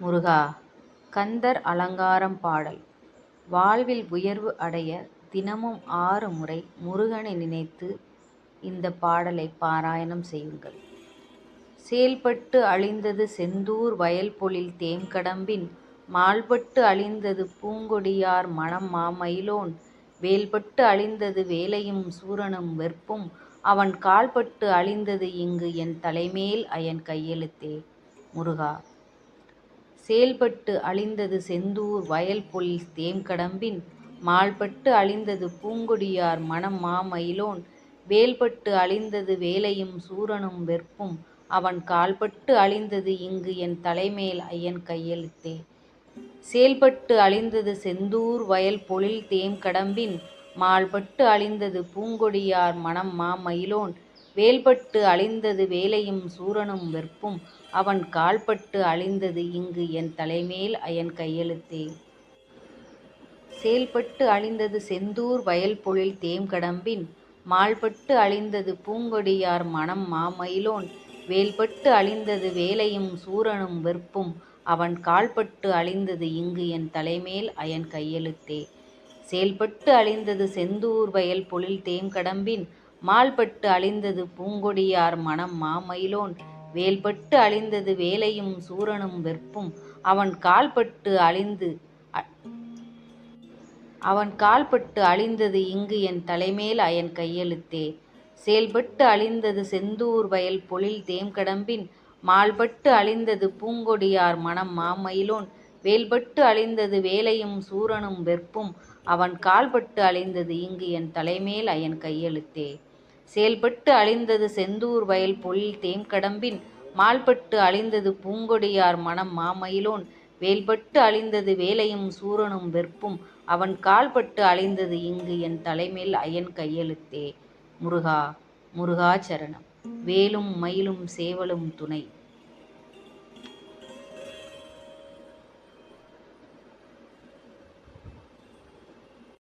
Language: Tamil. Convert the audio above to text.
முருகா கந்தர் அலங்காரம் பாடல் வாழ்வில் உயர்வு அடைய தினமும் ஆறு முறை முருகனை நினைத்து இந்த பாடலை பாராயணம் செய்யுங்கள். செயல்பட்டு அழிந்தது செந்தூர் வயல்பொழில் தேங்கடம்பின் மால்பட்டு அழிந்தது பூங்கொடியார் மணம் மாமயிலோன் வேல்பட்டு அழிந்தது வேலையும் சூரனும் வெற்பும் அவன் கால்பட்டு அழிந்தது இங்கு என் தலைமேல் அயன் கையெழுத்தே. முருகா சேல்பட்டு அழிந்தது செந்தூர் வயல்பொழில் தேம்கடம்பின் மால்பட்டு அழிந்தது பூங்கொடியார் மணம் மாமயிலோன் வேல்பட்டு அழிந்தது வேலையும் சூரனும் வெற்பும் அவன் கால்பட்டு அழிந்தது இங்கு என் தலைமேல் ஐயன் கையெழுத்தே. சேல்பட்டு அழிந்தது செந்தூர் வயல் வயல்பொழில் தேம்கடம்பின் மால்பட்டு அழிந்தது பூங்கொடியார் மணம் மாமயிலோன் வேல்பட்டு அழிந்தது வேலையும் சூரனும் வெற்பும். அவன் கால்பட்டு அழிந்தது இங்கு என் தலைமேல் அயன் கையெழுத்தே. செயல்பட்டு அழிந்தது செந்தூர் வயல் பொழில் தேம் தேம்கடம்பின். மால்பட்டு அழிந்தது பூங்கொடியார் மணம் மாமயிலோன். வேல்பட்டு அழிந்தது வேலையும் சூரனும் வெற்பும். அவன் கால்பட்டு அழிந்தது இங்கு என் தலைமேல் அயன் கையெழுத்தே. செயல்பட்டு அழிந்தது செந்தூர் வயல் பொழில் தேம்கடம்பின். மால்பட்டு அழிந்தது பூங்கொடியார் மணம் மாமயிலோன். வேல்பட்டு அழிந்தது வேலையும் சூரனும் வெற்பும். அவன் கால்பட்டு அழிந்து அவன் கால்பட்டு அழிந்தது இங்கு என் தலைமேல் அயன் கையெழுத்தே. சேல்பட்டு அழிந்தது செந்தூர் வயல் பொழில் தேம்கடம்பின். மால்பட்டு அழிந்தது பூங்கொடியார் மணம் மாமயிலோன். வேல்பட்டு அழிந்தது வேலையும் சூரனும் வெற்பும். அவன் கால்பட்டு அழிந்தது இங்கு என் தலைமேல் அயன் கையெழுத்தே. செயல்பட்டு அழிந்தது செந்தூர் வயல் பொல் தேம்கடம்பின் மால்பட்டு அழிந்தது பூங்கொடியார் மணம் மாமயிலோன் வேல்பட்டு அழிந்தது வேலையும் சூரனும் வெற்பும் அவன் கால்பட்டு அழிந்தது இங்கு என் தலைமேல் அயன் கையெழுத்தே. முருகா முருகா சரணம் வேலும் மயிலும் சேவலும் துணை